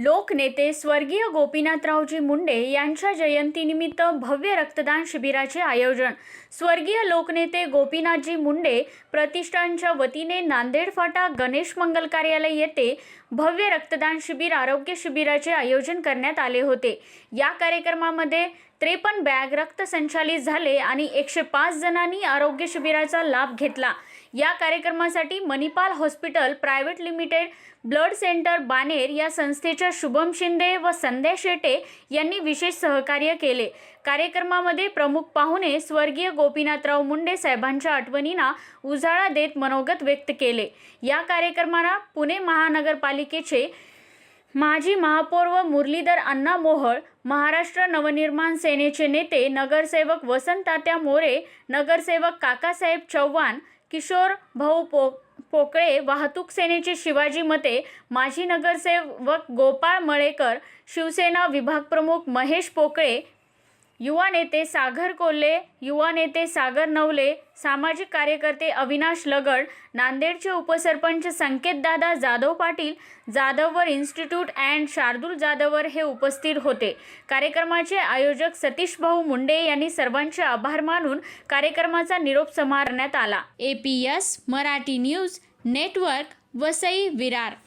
लोकनेते स्वर्गीय गोपीनाथरावजी मुंडे यांच्या जयंतीनिमित्त भव्य रक्तदान शिबिराचे आयोजन. स्वर्गीय लोकनेते गोपीनाथजी मुंडे प्रतिष्ठानच्या वतीने नांदेड फाटा गणेश मंगल कार्यालय येथे भव्य रक्तदान शिबिर आरोग्य शिबिराचे आयोजन करण्यात आले होते. या कार्यक्रमामध्ये त्रेपन्न बॅग रक्त संचालित झाले आणि एकशे पाच जणांनी आरोग्य शिबिराचा लाभ घेतला. या कार्यक्रमासाठी Manipal hospital private limited blood centre Baner या संस्थेच्या शुभम शिंदे व संध्या शेटे यांनी विशेष सहकार्य केले. कार्यक्रमामध्ये प्रमुख पाहुणे स्वर्गीय गोपीनाथराव मुंडे साहेबांच्या आठवणींना उजाळा देत मनोगत व्यक्त केले. या कार्यक्रमाला पुणे महानगरपालिकेचे माजी महापौर व मुरलीधर अण्णा मोहोळ महाराष्ट्र नवनिर्माण सेनेचे नेते नगरसेवक वसंतात्या मोरे नगरसेवक काकासाहेब चव्हाण किशोर भाऊ पो पोकळे वाहतूक सेनेचे शिवाजी मते माजी नगरसेवक गोपाळ मळेकर शिवसेना विभागप्रमुख महेश पोकळे युवा नेते सागर कोल्हे युवा नेते सागर नवले सामाजिक कार्यकर्ते अविनाश लगड नांदेडचे उपसरपंच संकेतदादा जाधव पाटील जाधववर इन्स्टिट्यूट अँड शार्दूल जाधववर हे उपस्थित होते. कार्यक्रमाचे आयोजक सतीश भाऊ मुंडे यांनी सर्वांचे आभार मानून कार्यक्रमाचा निरोप समारण्यात आला. A P S Marathi news network Vasai Virar.